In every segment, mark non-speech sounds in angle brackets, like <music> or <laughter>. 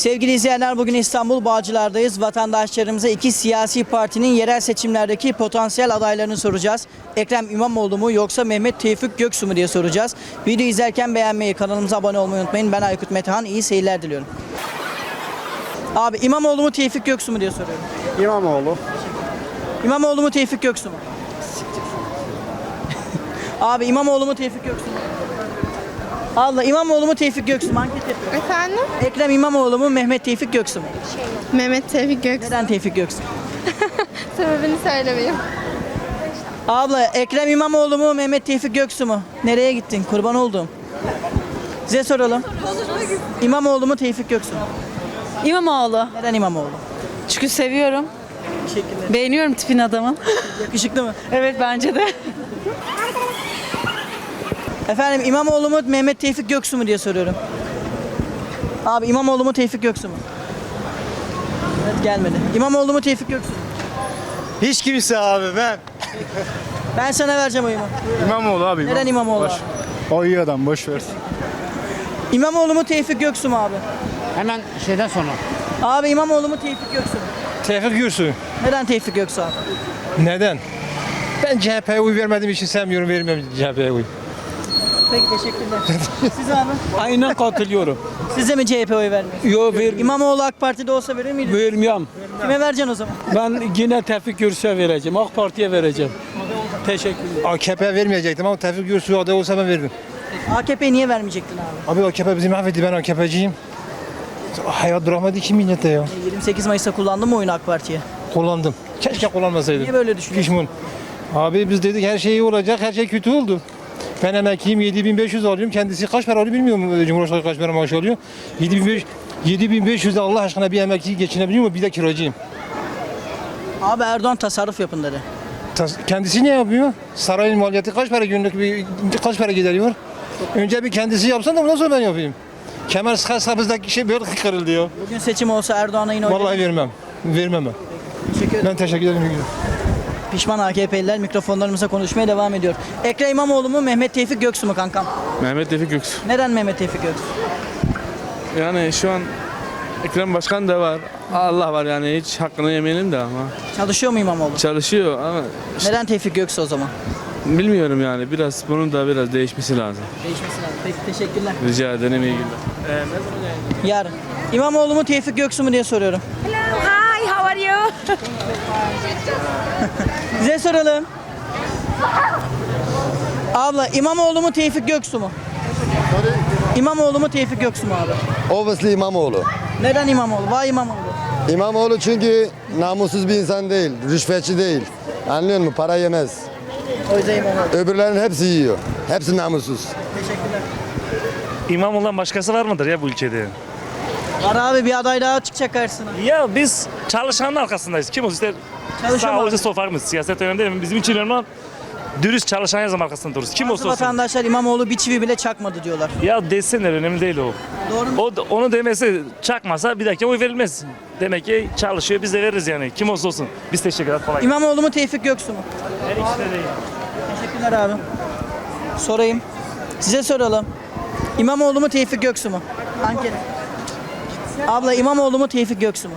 Sevgili izleyenler bugün İstanbul Bağcılar'dayız. Vatandaşlarımıza iki siyasi partinin yerel seçimlerdeki potansiyel adaylarını soracağız. Ekrem İmamoğlu mu yoksa Mehmet Tevfik Göksu mu diye soracağız. Video izlerken beğenmeyi, kanalımıza abone olmayı unutmayın. Ben Aykut Metehan. İyi seyirler diliyorum. Abi İmamoğlu mu Tevfik Göksu mu diye soruyorum. İmamoğlu. İmamoğlu mu Tevfik Göksu mu? <laughs> Abi İmamoğlu mu Tevfik Göksu mu? Allah İmamoğlu mu Tevfik Göksu mu? Anket yapıyorum. Efendim? Ekrem İmamoğlu mu Mehmet Tevfik Göksu mu? Mehmet Tevfik Göksu. Neden Tevfik Göksu? <laughs> Sebebini söylemeyeyim. Abla Ekrem İmamoğlu mu Mehmet Tevfik Göksu mu? Nereye gittin? Kurban oldum. Size soralım. İmamoğlu mu Tevfik Göksu mu? İmamoğlu. Neden İmamoğlu? Çünkü seviyorum. Teşekkürler. Beğeniyorum tipin adamın. Yakışıklı mı? evet bence de. <laughs> Efendim İmamoğlu mu Mehmet Tevfik Göksu mu diye soruyorum. Abi İmamoğlu mu Tevfik Göksu mu? Evet gelmedi. İmamoğlu mu Tevfik Göksu mu? Hiç kimse abi ben. Ben sana vereceğim oyumu. İmamoğlu abi. Neden İmamoğlu abi? O iyi adam boş ver. İmamoğlu mu Tevfik Göksu mu abi? Hemen şeyden sonra. Abi İmamoğlu mu Tevfik Göksu mu? Tevfik Gürsu. Neden Tevfik Göksu abi? Neden? Ben CHP'ye uy vermediğim için sevmiyorum, vermiyorum CHP'ye uy. Peki teşekkürler. <laughs> Siz abi? Aynen katılıyorum. Siz de mi CHP oy vermiyorsunuz? Yo ver, İmamoğlu AK Parti'de olsa verir miydiniz? vermiyorum. Kime vereceksin o zaman? Ben yine Tevfik Gürsel'e vereceğim. AK Parti'ye vereceğim. Teşekkürler. AKP vermeyecektim ama Tevfik Gürsu aday olsa ben veririm. AKP niye vermeyecektin abi? Abi AKP bizi mahvetti, ben AKP'ciyim. Hayat duramadı ki millete ya. 28 Mayıs'ta kullandın mı oyunu AK Parti'ye? Kullandım. Keşke kullanmasaydım. Niye böyle düşünüyorsun? Pişman. Abi biz dedik her şey iyi olacak, her şey kötü oldu. Ben emekliyim, 7500 alıyorum. Kendisi kaç para alıyor bilmiyorum. Cumhurbaşkanı kaç para maaş alıyor. 7500 7500 de Allah aşkına bir emekli geçinebiliyor mu? Bir de kiracıyım. Abi Erdoğan tasarruf yapın dedi. Tas- Kendisi ne yapıyor? Sarayın maliyeti kaç para günlük bir kaç para gideriyor? Önce bir kendisi yapsın da ondan sonra ben yapayım. Kemer sıkarsamızdaki şey böyle kırıldı ya. Bugün seçim olsa Erdoğan'a yine oy Vallahi vermem. Vermem ben. Teşekkür ederim. Ben teşekkür ederim. Pişman AKP'liler mikrofonlarımıza konuşmaya devam ediyor. Ekrem İmamoğlu mu Mehmet Tevfik Göksu mu kankam? Mehmet Tevfik Göksu. Neden Mehmet Tevfik Göksu? Yani şu an Ekrem Başkan da var. Allah var yani hiç hakkını yemeyelim de ama. Çalışıyor mu İmamoğlu? Çalışıyor ama Neden Tevfik Göksu o zaman? bilmiyorum yani biraz bunun da biraz değişmesi lazım. Değişmesi lazım. Peki teşekkürler. Rica ederim iyi günler. Yarın. İmamoğlu mu Tevfik Göksu mu diye soruyorum. You? <laughs> Size soralım. Abla İmamoğlu mu Tevfik Göksu mu? İmamoğlu mu Tevfik Göksu mu abi? Obviously İmamoğlu. Neden İmamoğlu? Vay İmamoğlu. İmamoğlu çünkü namussuz bir insan değil, rüşvetçi değil. Anlıyor musun? Para yemez. O yüzden İmamoğlu. Öbürlerin hepsi yiyor. Hepsi namussuz. Teşekkürler. İmamoğlu'ndan başkası var mıdır ya bu ülkede? Var abi bir aday daha çıkacak karşısına. Ya biz çalışanın arkasındayız. Kim olsun ister Çalışan sağ fark mı? Siyaset önemli değil mi? Bizim için önemli olan dürüst çalışan her zaman arkasında dururuz. Kim Bazı olsa olsun. vatandaşlar İmamoğlu bir çivi bile çakmadı diyorlar. Ya desinler önemli değil o. Doğru mu? O da- onu demesi çakmasa bir dakika oy verilmez. Demek ki çalışıyor biz de veririz yani. Kim olsa olsun. Biz teşekkür ederiz. Kolay. İmamoğlu mu Tevfik Göksu mu? Her ikisi de değil. Teşekkürler abi. Sorayım. Size soralım. İmamoğlu mu Tevfik Göksu mu? Anket. Abla İmamoğlu mu Tevfik Göksu mu?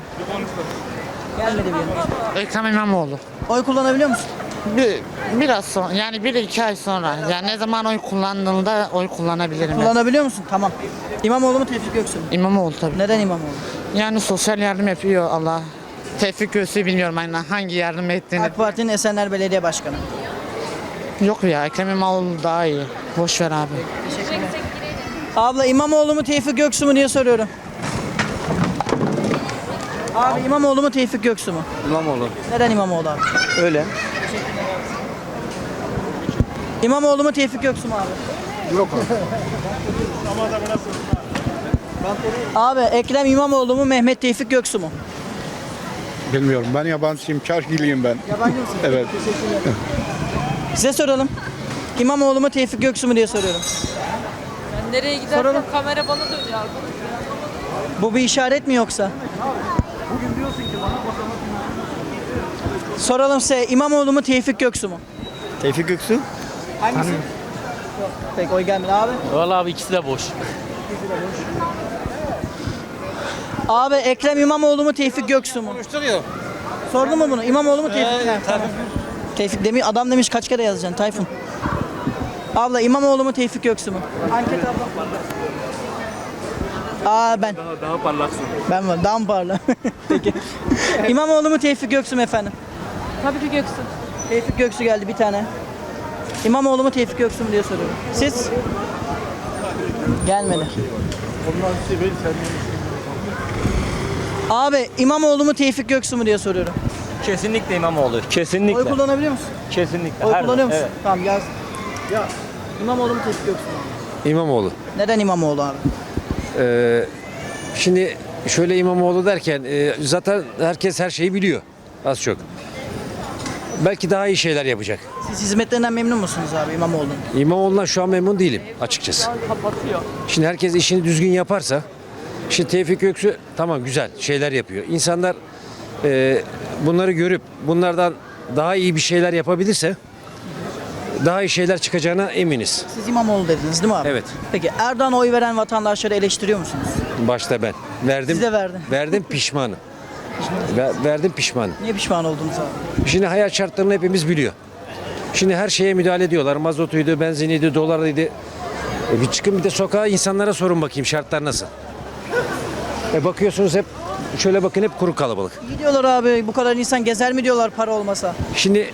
Gelmedi bir yana. Ekrem İmamoğlu. Oy kullanabiliyor musun? Bir, biraz sonra yani bir iki ay sonra. Yani ne zaman oy kullandığında oy kullanabilirim. ben. Kullanabiliyor musun? Tamam. İmamoğlu mu Tevfik Göksu mu? İmamoğlu tabii. Neden İmamoğlu? Yani sosyal yardım yapıyor Allah. Tevfik Göğsü bilmiyorum aynen hangi yardım ettiğini. AK Parti'nin Esenler Belediye Başkanı. Yok ya Ekrem İmamoğlu daha iyi. Boş ver abi. Abla İmamoğlu mu Tevfik Göksu mu diye soruyorum. Abi İmamoğlu mu Tevfik Göksu mu? İmamoğlu. Neden İmamoğlu abi? Öyle. İmamoğlu mu Tevfik Göksu mu abi? Yok abi. Abi Ekrem İmamoğlu mu Mehmet Tevfik Göksu mu? Bilmiyorum ben yabancıyım, Çarşgiliyim ben. Yabancı mısın? Evet. Size soralım. İmamoğlu mu Tevfik Göksu mu diye soruyorum. Nereye gidersen Soralım. kamera bana dönüyor. Bu bir işaret mi yoksa? Soralım size İmamoğlu mu Tevfik Göksu mu? Tevfik Göksu. Hangisi? Yok. Peki oy gelmedi abi. Valla abi ikisi de boş. Abi Ekrem İmamoğlu mu Tevfik Göksu mu? Sordun mu bunu? İmamoğlu mu Tevfik? Ha, tamam. Tevfik demi adam demiş kaç kere yazacaksın Tayfun. Abla İmamoğlu mu Tevfik Göksu mu? Anket abla. Aa ben. Daha, daha parlaksın. Ben var. Daha mı parla? <laughs> Peki. İmamoğlu mu Tevfik Göksu mu efendim? Tabii ki Göksu. Tevfik Göksu geldi bir tane. İmamoğlu mu Tevfik Göksu mu diye soruyorum. Siz? Gelmedi. Abi İmamoğlu mu Tevfik Göksu mu diye soruyorum. Kesinlikle İmamoğlu. Kesinlikle. Oy kullanabiliyor musun? Kesinlikle. Oy kullanıyor musun? Evet. Tamam yaz. Ya. İmamoğlu mu Tevfik Göksu mu? İmamoğlu. Neden İmamoğlu abi? Ee, şimdi şöyle İmamoğlu derken e, zaten herkes her şeyi biliyor az çok. Belki daha iyi şeyler yapacak. Siz hizmetlerinden memnun musunuz abi İmamoğlu'nun? İmamoğlu'ndan şu an memnun değilim açıkçası. Şimdi herkes işini düzgün yaparsa, şimdi Tevfik Göksu tamam güzel şeyler yapıyor. İnsanlar e, bunları görüp bunlardan daha iyi bir şeyler yapabilirse daha iyi şeyler çıkacağına eminiz. Siz İmamoğlu dediniz değil mi abi? Evet. Peki Erdoğan'a oy veren vatandaşları eleştiriyor musunuz? Başta ben. Verdim. Siz de verdin. Verdim pişmanım. Ver- verdim pişmanım. Niye pişman oldunuz abi? Şimdi hayat şartlarını hepimiz biliyor. Şimdi her şeye müdahale ediyorlar. Mazotuydu, benziniydi, dolarıydı. E bir çıkın bir de sokağa insanlara sorun bakayım şartlar nasıl. E bakıyorsunuz hep şöyle bakın hep kuru kalabalık. Gidiyorlar abi bu kadar insan gezer mi diyorlar para olmasa? Şimdi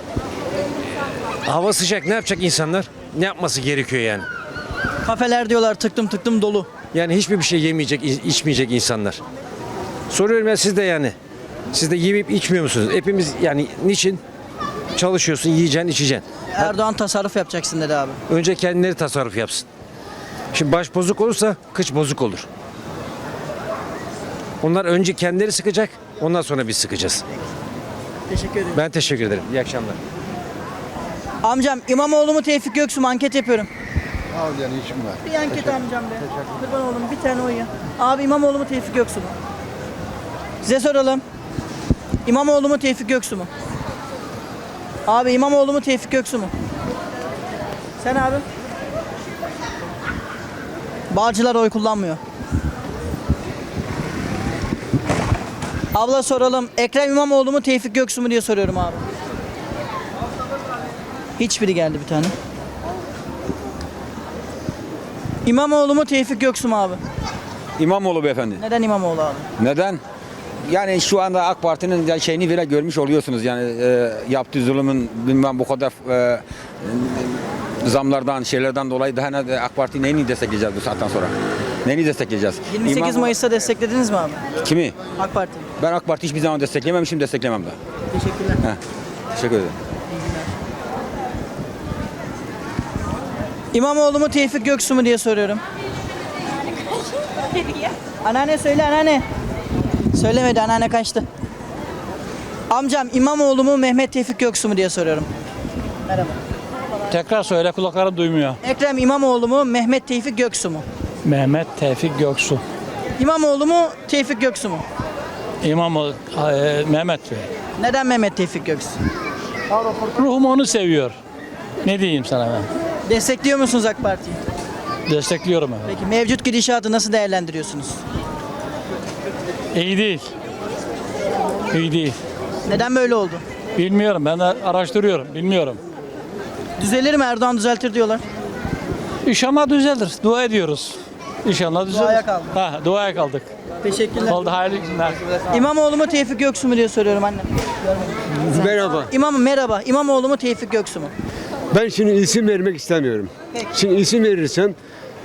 hava sıcak ne yapacak insanlar? Ne yapması gerekiyor yani? Kafeler diyorlar tıktım tıktım dolu. Yani hiçbir bir şey yemeyecek, içmeyecek insanlar. Soruyorum ya siz de yani. Siz de yiyip içmiyor musunuz? Hepimiz yani niçin? Çalışıyorsun, yiyeceksin, içeceksin. Erdoğan tasarruf yapacaksın dedi abi. Önce kendileri tasarruf yapsın. Şimdi baş bozuk olursa kıç bozuk olur. Onlar önce kendileri sıkacak, ondan sonra biz sıkacağız. Teşekkür ederim. Ben teşekkür ederim. İyi akşamlar. Amcam İmamoğlu mu Tevfik Göksu mu anket yapıyorum. Al yani işim var. Bir anket amcam be. Kurban oğlum bir tane oy ya. Abi İmamoğlu mu Tevfik Göksu mu? Size soralım. İmamoğlu mu Tevfik Göksu mu? Abi İmamoğlu mu Tevfik Göksu mu? Sen abi? Bağcılar oy kullanmıyor. Abla soralım. Ekrem İmamoğlu mu Tevfik Göksu mu diye soruyorum abi. Hiçbiri geldi bir tane. İmamoğlu mu Tevfik Göksu mu abi? İmamoğlu beyefendi. Neden İmamoğlu abi? Neden? Yani şu anda AK Parti'nin şeyini bile görmüş oluyorsunuz. Yani e, yaptığı zulümün bilmem bu kadar e, zamlardan, şeylerden dolayı daha ne AK Parti neyini destekleyeceğiz bu saatten sonra? Neyini destekleyeceğiz? 28 İmamoğlu- Mayıs'ta desteklediniz mi abi? Kimi? AK Parti. Ben AK Parti hiçbir zaman desteklememişim, desteklemem de. Teşekkürler. Heh. Teşekkür ederim. İmamoğlu mu Tevfik Göksu mu diye soruyorum. Anneanne söyle anneanne. Söylemedi anneanne kaçtı. Amcam İmamoğlu mu Mehmet Tevfik Göksu mu diye soruyorum. Merhaba. Tekrar söyle kulaklarım duymuyor. Ekrem İmamoğlu mu Mehmet Tevfik Göksu mu? Mehmet Tevfik Göksu. İmamoğlu mu Tevfik Göksu mu? İmamoğlu, e, Mehmet Bey. Neden Mehmet Tevfik Göksu? Ruhum onu seviyor. Ne diyeyim sana ben? Destekliyor musunuz AK Parti'yi? Destekliyorum evet. Peki mevcut gidişatı nasıl değerlendiriyorsunuz? İyi değil. İyi değil. Neden böyle oldu? Bilmiyorum ben de araştırıyorum. Bilmiyorum. Düzelir mi Erdoğan düzeltir diyorlar. İnşallah düzelir. Dua ediyoruz. İnşallah düzelir. Duaya kaldık. Ha, duaya kaldık. Teşekkürler. Oldu hayırlı günler. İmamoğlu mu Tevfik Göksu mu diye soruyorum anne. Merhaba. İmam merhaba. İmamoğlu mu Tevfik Göksu mu? Ben şimdi isim vermek istemiyorum. Peki. Şimdi isim verirsem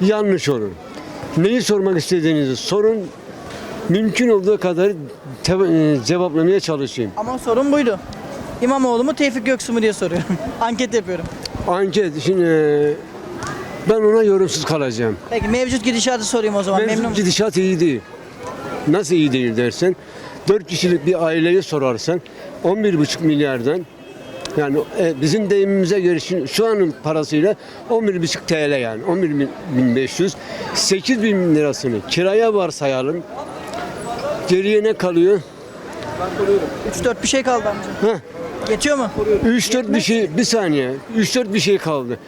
yanlış olur. Neyi sormak istediğinizi sorun. Mümkün olduğu kadar e, cevaplamaya çalışayım. Ama sorun buydu. İmamoğlu mu Tevfik Göksu mu diye soruyorum. <laughs> Anket yapıyorum. Anket şimdi e, ben ona yorumsuz kalacağım. Peki mevcut gidişatı sorayım o zaman. Mevcut Memnun musun? gidişat iyi değil. Nasıl iyi değil dersen, 4 kişilik bir aileye sorarsan 11,5 milyardan yani e, bizim deyimimize göre şimdi şu anın parasıyla 11,5 TL yani 11.500 8 bin lirasını kiraya varsayalım. Geriye ne kalıyor? 3-4 bir şey kaldı amca. Heh. Yetiyor mu? 3-4 bir şey bir saniye 3-4 bir şey kaldı.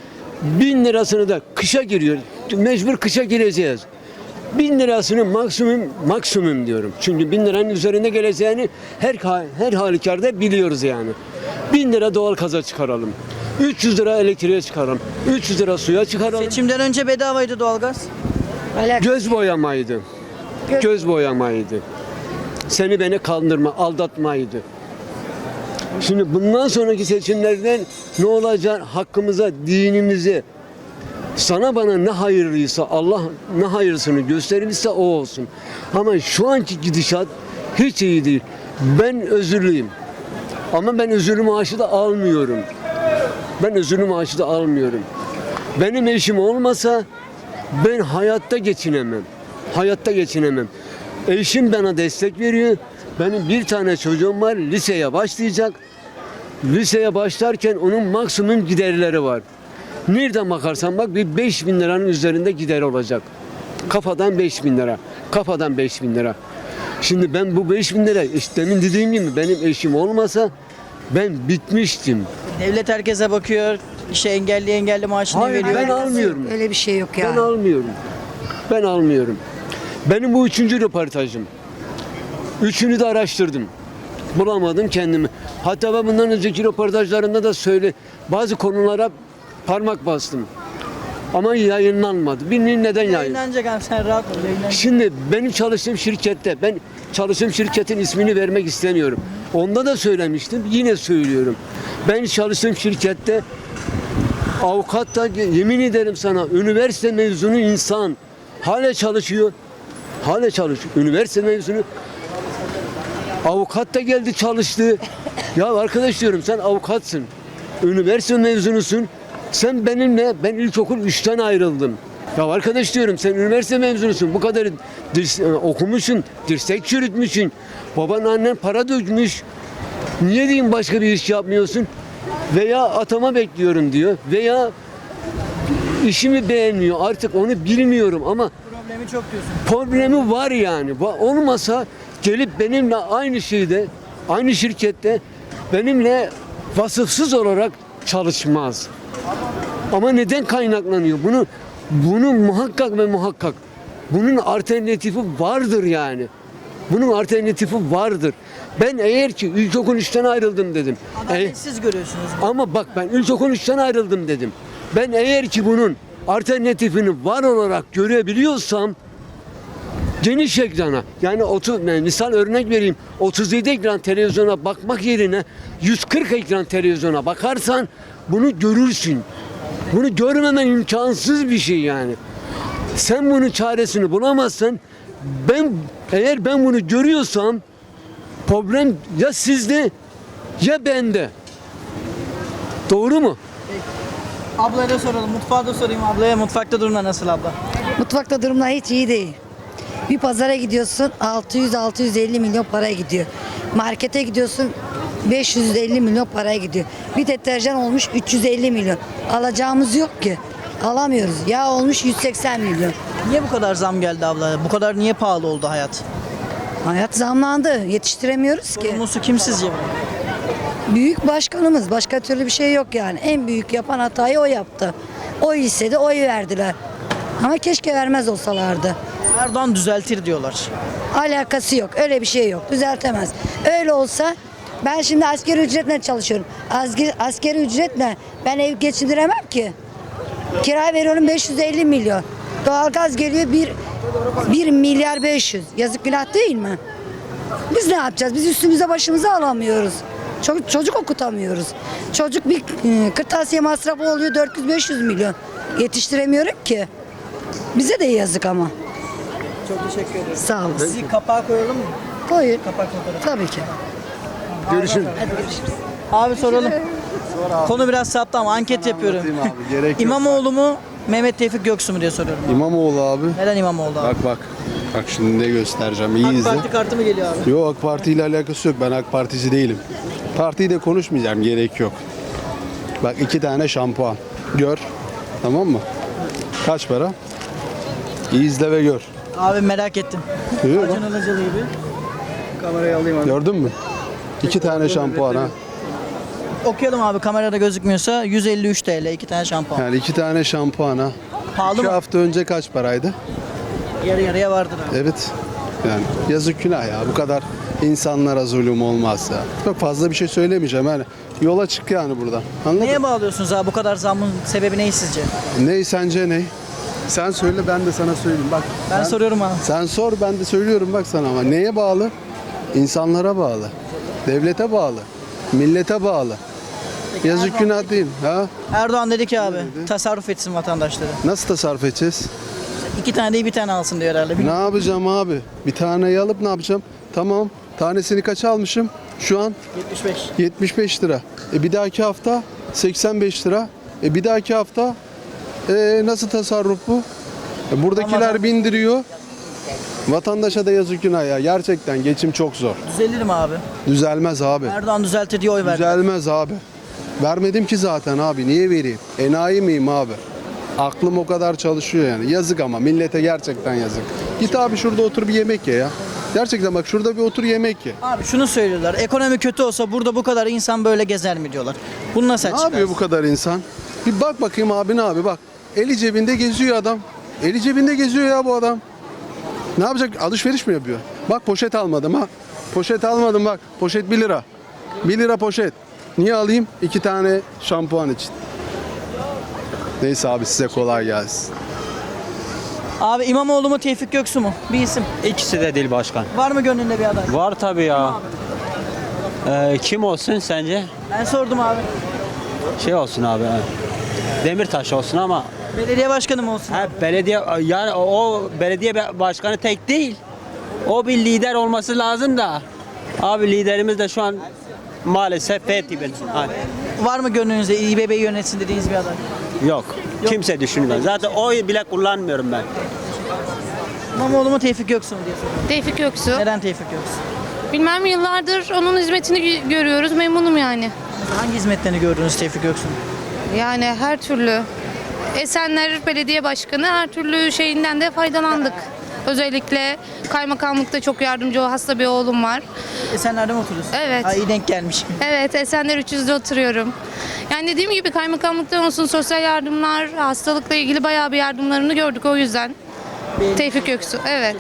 1000 lirasını da kışa giriyor. Mecbur kışa gireceğiz. Bin lirasını maksimum maksimum diyorum. Çünkü bin liranın üzerine geleceğini her her halükarda biliyoruz yani. Bin lira doğal kaza çıkaralım. 300 lira elektriğe çıkaralım. 300 lira suya çıkaralım. Seçimden önce bedavaydı doğalgaz. Göz boyamaydı. Göz boyamaydı. Seni beni kandırma, aldatmaydı. Şimdi bundan sonraki seçimlerden ne olacak? Hakkımıza, dinimize, sana bana ne hayırlıysa, Allah ne hayırlısını gösterirse o olsun. Ama şu anki gidişat hiç iyi değil. Ben özürlüyüm. Ama ben özürlü maaşı da almıyorum. Ben özürlü maaşı da almıyorum. Benim eşim olmasa ben hayatta geçinemem. Hayatta geçinemem. Eşim bana destek veriyor. Benim bir tane çocuğum var. Liseye başlayacak. Liseye başlarken onun maksimum giderleri var. Nereden bakarsan bak bir 5 bin liranın üzerinde gider olacak. Kafadan 5 bin lira. Kafadan 5 bin lira. Şimdi ben bu 5 bin lira işte demin dediğim gibi benim eşim olmasa ben bitmiştim. Devlet herkese bakıyor. İşte engelli engelli maaşını Hayır veriyor. ben almıyorum. Öyle bir şey yok Ben almıyorum. Ben almıyorum. Benim bu üçüncü röportajım. Üçünü de araştırdım. Bulamadım kendimi. Hatta ben bundan önceki röportajlarında da söyle bazı konulara parmak bastım. Ama yayınlanmadı. Bilmiyorum neden yayın. Yayınlanacak abi sen rahat ol. Yayınlanacak. Şimdi benim çalıştığım şirkette ben çalıştığım şirketin ismini vermek istemiyorum. Onda da söylemiştim. Yine söylüyorum. Ben çalıştığım şirkette avukat da yemin ederim sana üniversite mezunu insan hala çalışıyor. Hala çalışıyor. Üniversite mezunu avukat da geldi çalıştı. Ya arkadaş diyorum sen avukatsın. Üniversite mezunusun. Sen benimle ben ilkokul 3'ten ayrıldım. Ya arkadaş diyorum sen üniversite mezunusun. Bu kadar dirs- e, okumuşsun, dirsek çürütmüşsün. Baban annen para dökmüş. Niye diyeyim başka bir iş yapmıyorsun? Veya atama bekliyorum diyor. Veya işimi beğenmiyor. Artık onu bilmiyorum ama Problemi çok diyorsun. problemi var yani. Olmasa gelip benimle aynı şeyde, aynı şirkette benimle vasıfsız olarak çalışmaz. Ama neden kaynaklanıyor? Bunu bunu muhakkak ve muhakkak bunun alternatifi vardır yani. Bunun alternatifi vardır. Ben eğer ki ilkokul 3'ten ayrıldım dedim. E- Adaletsiz görüyorsunuz. ama bak ben ilkokul 3'ten ayrıldım dedim. Ben eğer ki bunun alternatifini var olarak görebiliyorsam geniş ekrana yani 30 yani misal örnek vereyim 37 ekran televizyona bakmak yerine 140 ekran televizyona bakarsan bunu görürsün. Bunu görmemen imkansız bir şey yani. Sen bunun çaresini bulamazsan ben eğer ben bunu görüyorsam problem ya sizde ya bende. Doğru mu? Ablaya da soralım. Mutfağa da sorayım ablaya. Mutfakta durumlar nasıl abla? Mutfakta durumlar hiç iyi değil. Bir pazara gidiyorsun 600-650 milyon paraya gidiyor. Markete gidiyorsun 550 milyon paraya gidiyor. Bir deterjan olmuş 350 milyon. Alacağımız yok ki. Alamıyoruz. Yağ olmuş 180 milyon. Niye bu kadar zam geldi abla? Bu kadar niye pahalı oldu hayat? Hayat zamlandı. Yetiştiremiyoruz ki. Sorumlusu kim sizce? Büyük başkanımız. Başka türlü bir şey yok yani. En büyük yapan hatayı o yaptı. Oy istedi, oy verdiler. Ama keşke vermez olsalardı. Erdoğan düzeltir diyorlar. Alakası yok. Öyle bir şey yok. Düzeltemez. Öyle olsa ben şimdi askeri ücretle çalışıyorum. Askeri, askeri ücretle ben ev geçindiremem ki. Kira veriyorum 550 milyon. Doğalgaz geliyor 1, 1 milyar 500. Yazık günah değil mi? Biz ne yapacağız? Biz üstümüze başımıza alamıyoruz. Çocuk, çocuk okutamıyoruz. Çocuk bir e, kırtasiye masrafı oluyor 400-500 milyon. Yetiştiremiyorum ki. Bize de yazık ama. Çok teşekkür ederim. Sağ olun. Sizi kapağa koyalım mı? Koyun. Kapak fotoğrafı. Tabii ki. Görüşürüz. Abi soralım. Konu biraz saptı ama anket yapıyorum. Abi, gerek yok. <laughs> İmamoğlu mu Mehmet Tevfik Göksu mu diye soruyorum. İmamoğlu abi. Neden İmamoğlu abi? Bak bak. Bak şimdi ne göstereceğim. İyi AK izle. Parti kartı mı geliyor abi? Yok AK Parti ile alakası yok. Ben AK Partici değilim. Partiyi de konuşmayacağım. Gerek yok. Bak iki tane şampuan. Gör. Tamam mı? Kaç para? İyi izle ve gör. Abi merak ettim. Acun Ilıcalı gibi. Kamerayı alayım abi. Gördün mü? İki tane şampuan ha. Okuyalım abi kamerada gözükmüyorsa 153 TL iki tane şampuan. Yani iki tane şampuan ha. Pahalı İki mı? hafta önce kaç paraydı? Yarı yarıya vardır abi. Evet. Yani yazık günah ya. Bu kadar insanlara zulüm olmaz ya. Çok fazla bir şey söylemeyeceğim yani. Yola çık yani buradan. Anladın Neye mı? bağlıyorsunuz abi bu kadar zammın sebebi ne sizce? Ney sence ne? Sen söyle ben de sana söyleyeyim. Bak Ben soruyorum abi. Sen sor ben de söylüyorum bak sana ama neye bağlı? İnsanlara bağlı. Devlete bağlı. Millete bağlı. Yazık Erdoğan- günah değil. Ha? Erdoğan dedi ki abi tasarruf etsin vatandaşları. Nasıl tasarruf edeceğiz? İki tane değil bir tane alsın diyor herhalde. Ne Bilmiyorum. yapacağım abi? Bir taneyi alıp ne yapacağım? Tamam. Tanesini kaça almışım? Şu an 75. 75 lira. E bir dahaki hafta 85 lira. E bir dahaki hafta e nasıl tasarruf bu? E buradakiler Ramazan- bindiriyor. Vatandaşa da yazık günah ya. Gerçekten geçim çok zor. Düzelir mi abi? Düzelmez abi. Erdoğan düzeltir diye oy verdi. Düzelmez abi. Vermedim ki zaten abi. Niye vereyim? Enayi miyim abi? Aklım o kadar çalışıyor yani. Yazık ama millete gerçekten yazık. Git abi şurada otur bir yemek ye ya. Gerçekten bak şurada bir otur yemek ye. Abi şunu söylüyorlar. Ekonomi kötü olsa burada bu kadar insan böyle gezer mi diyorlar. Bunu nasıl Ne açıklarsın? yapıyor bu kadar insan? Bir bak bakayım abi ne abi bak. Eli cebinde geziyor adam. Eli cebinde geziyor ya bu adam. Ne yapacak? Alışveriş mi yapıyor? Bak poşet almadım ha. Poşet almadım bak. Poşet 1 lira. 1 lira poşet. Niye alayım? İki tane şampuan için. Neyse abi size kolay gelsin. Abi İmamoğlu mu Tevfik Göksu mu? Bir isim. İkisi de değil başkan. Var mı gönlünde bir aday? Var tabii ya. Ee, kim olsun sence? Ben sordum abi. Şey olsun abi. Demirtaş olsun ama Belediye başkanı mı olsun? ha, belediye yani o belediye be- başkanı tek değil. O bir lider olması lazım da. Abi liderimiz de şu an maalesef Fethi. Ha, Var mı gönlünüzde İBB'yi yönetsin dediğiniz bir aday? Yok. Kimse düşünmüyor. Zaten oy bile kullanmıyorum ben. İmamoğlu mu Tevfik Göksu mu diye soruyorum. Tevfik Göksu. Neden Tevfik Göksu? Bilmem yıllardır onun hizmetini gö- görüyoruz. Memnunum yani. Hangi hizmetlerini gördünüz Tevfik Göksu'nun? Yani her türlü. Esenler Belediye Başkanı her türlü şeyinden de faydalandık. Özellikle kaymakamlıkta çok yardımcı o hasta bir oğlum var. Esenler'de mi oturuyorsun? Evet. Ha, iyi denk gelmiş. Evet Esenler 300'de oturuyorum. Yani dediğim gibi kaymakamlıktan olsun sosyal yardımlar, hastalıkla ilgili bayağı bir yardımlarını gördük o yüzden. Tevfik Göksu. Evet.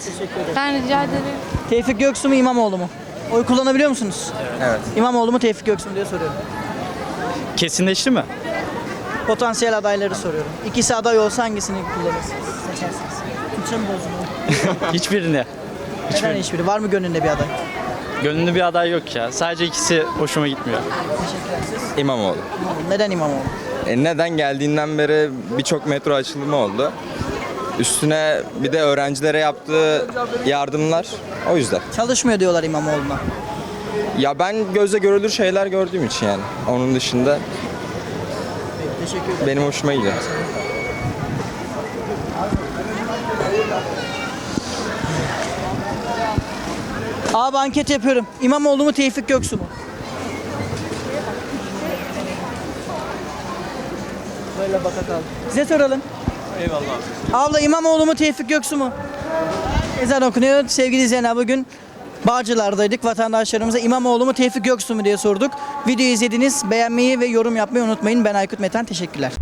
Ben rica ederim. Tevfik Göksu mu İmamoğlu mu? Oy kullanabiliyor musunuz? Evet. İmamoğlu mu Tevfik Göksu mu diye soruyorum. Kesinleşti mi? Potansiyel adayları soruyorum. İkisi aday olsa hangisini kullanırsınız? Seçersiniz. Kimse <laughs> mi? Hiçbirine. Neden hiçbiri? Var mı gönlünde bir aday? Gönlünde bir aday yok ya. Sadece ikisi hoşuma gitmiyor. İmamoğlu. İmamoğlu. Neden İmamoğlu? E neden geldiğinden beri birçok metro açılımı oldu. Üstüne bir de öğrencilere yaptığı yardımlar. O yüzden. Çalışmıyor diyorlar İmamoğlu'na. Ya ben gözle görülür şeyler gördüğüm için yani. Onun dışında Teşekkür ederim. benim hoşuma gidiyor. Abi anket yapıyorum. İmamoğlu mu Tevfik Göksu mu? Böyle bakalım. Size soralım. Eyvallah. Abla İmamoğlu mu Tevfik Göksu mu? Ezan okunuyor. Sevgili izleyenler bugün Bağcılar'daydık. Vatandaşlarımıza İmamoğlu mu Tevfik Göksu mu diye sorduk. Videoyu izlediniz. Beğenmeyi ve yorum yapmayı unutmayın. Ben Aykut Metan. Teşekkürler.